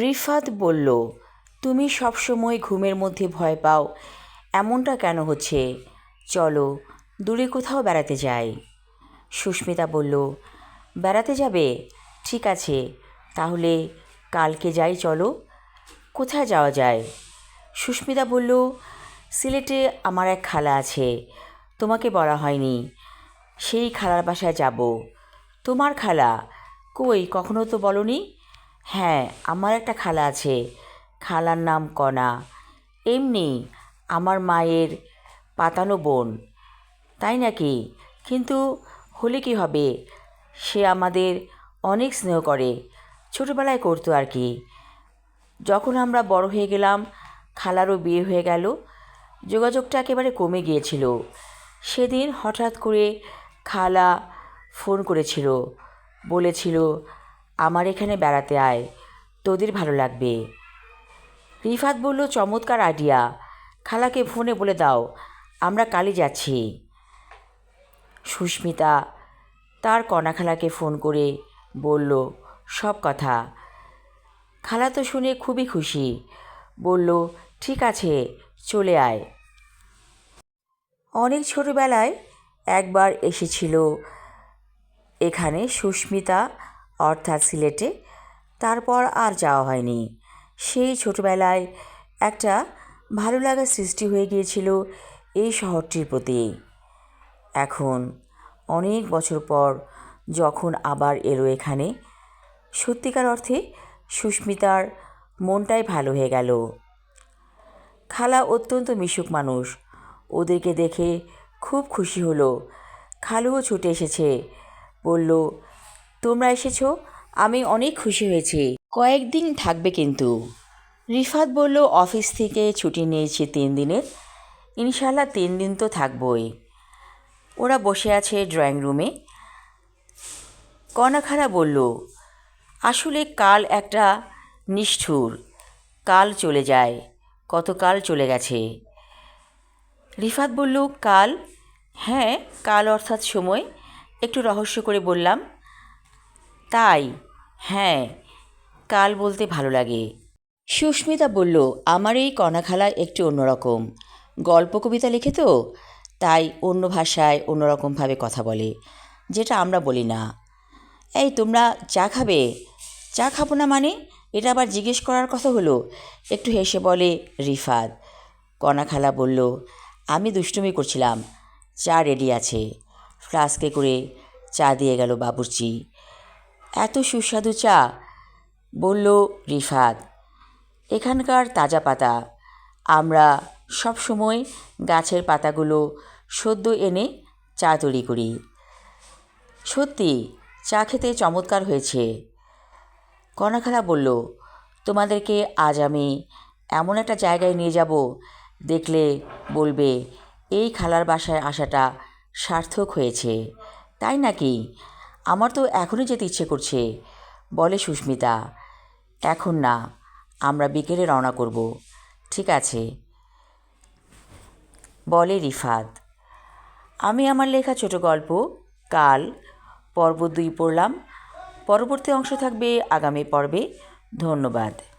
রিফাত বলল, তুমি সবসময় ঘুমের মধ্যে ভয় পাও। এমনটা কেন হচ্ছে? চলো, দূরে কোথাও বেড়াতে যাই। সুস্মিতা বলল, বেড়াতে যাবে? ঠিক আছে। তাহলে কালকে যাই, চলো। কোথায় যাওয়া যায়? সুস্মিতা বলল, সিলেটে আমার এক খালা আছে। তোমাকে বলা হয়নি। সেই খালার বাসায় যাব। তোমার খালা কই, কখনো তো বলনি? হ্যাঁ আমার একটা খালা আছে। খালার নাম কণা এমনি আমার মায়ের পাতানো বোন। তাই নাকি? কিন্তু হলে কি হবে? সে আমাদের অনেক স্নেহ করে। ছোটোবেলায় করতো আর কি। যখন আমরা বড় হয়ে গেলাম, খালারও বিয়ে হয়ে গেল। যোগাযোগটা একেবারে কমে গিয়েছিল। সেদিন হঠাৎ করে খালা ফোন করেছিল। বলেছিল আমার এখানে বেড়াতে আয়, তোদের ভালো লাগবে। রিফাত বলল, চমৎকার আইডিয়া খালাকে ফোনে বলে দাও, আমরা কালই যাচ্ছি। সুস্মিতা তার কণাখালাকে ফোন করে বলল, সব কথা। খালা তো শুনে খুবই খুশি, বলল, ঠিক আছে, চলে আয়। অনেক ছোটোবেলায় একবার এসেছিল এখানে সুস্মিতা অর্থাৎ সিলেটে। তারপর আর যাওয়া হয়নি। সেই ছোটোবেলায় একটা ভালো লাগার সৃষ্টি হয়ে গিয়েছিল এই শহরটির প্রতি। এখন অনেক বছর পর যখন আবার এলো এখানে, সত্যিকার অর্থে সুস্মিতার মনটাই ভালো হয়ে গেল। খালা অত্যন্ত মিশুক মানুষ। ওদেরকে দেখে খুব খুশি হলো। খালুও ছুটে এসেছে। বলল তোমরা এসেছ? আমি অনেক খুশি হয়েছি। কয়েকদিন থাকবে কিন্তু। রিফাত বলল, অফিস থেকে ছুটি নিয়েছি তিন দিনের। ইনশাল্লাহ তিন দিন তো থাকবই। ওরা বসে আছে ড্রয়িং রুমে। কণাখালা বলল, আসলে কাল একটা নিষ্ঠুর কাল চলে যায়। কত কাল চলে গেছে? রিফাত বলল, কাল? হ্যাঁ কাল অর্থাৎ সময়। একটু রহস্য করে বললাম। তাই? হ্যাঁ কাল বলতে ভালো লাগে। সুস্মিতা বলল, আমার এই কণাখালা একটু অন্যরকম। গল্প, কবিতা লিখে তো, তাই অন্য ভাষায় অন্যরকমভাবে কথা বলে, যেটা আমরা বলি না। এই, তোমরা চা খাবে? চা খাব না মানে? এটা আবার জিজ্ঞেস করার কথা হলো। একটু হেসে বলে, রিফাত। কণাখালা বলল, আমি দুষ্টুমি করছিলাম। চা রেডি আছে। ফ্লাস্কে করে চা দিয়ে গেল বাবুর্চি। এত সুস্বাদু চা, বলল রিফাত। এখানকার তাজা পাতা। আমরা সব সময় গাছের পাতাগুলো সদ্য এনে চা তৈরি করি। সত্যি, চা খেতে চমৎকার হয়েছে। কণাখালা বলল, তোমাদেরকে আজ আমি এমন একটা জায়গায় নিয়ে যাব, দেখলে বলবে, এই খালার বাসায় আসাটা সার্থক হয়েছে। তাই নাকি আমার তো এখনই যেতে ইচ্ছে করছে। বলে সুস্মিতা, এখন না, আমরা বিকেলে রওনা করব। ঠিক আছে। বলে রিফাত, আমি আমার লেখা ছোট গল্প, কাল, পর্ব দুই পড়লাম। পরবর্তী অংশ থাকবে আগামী পর্বে। ধন্যবাদ।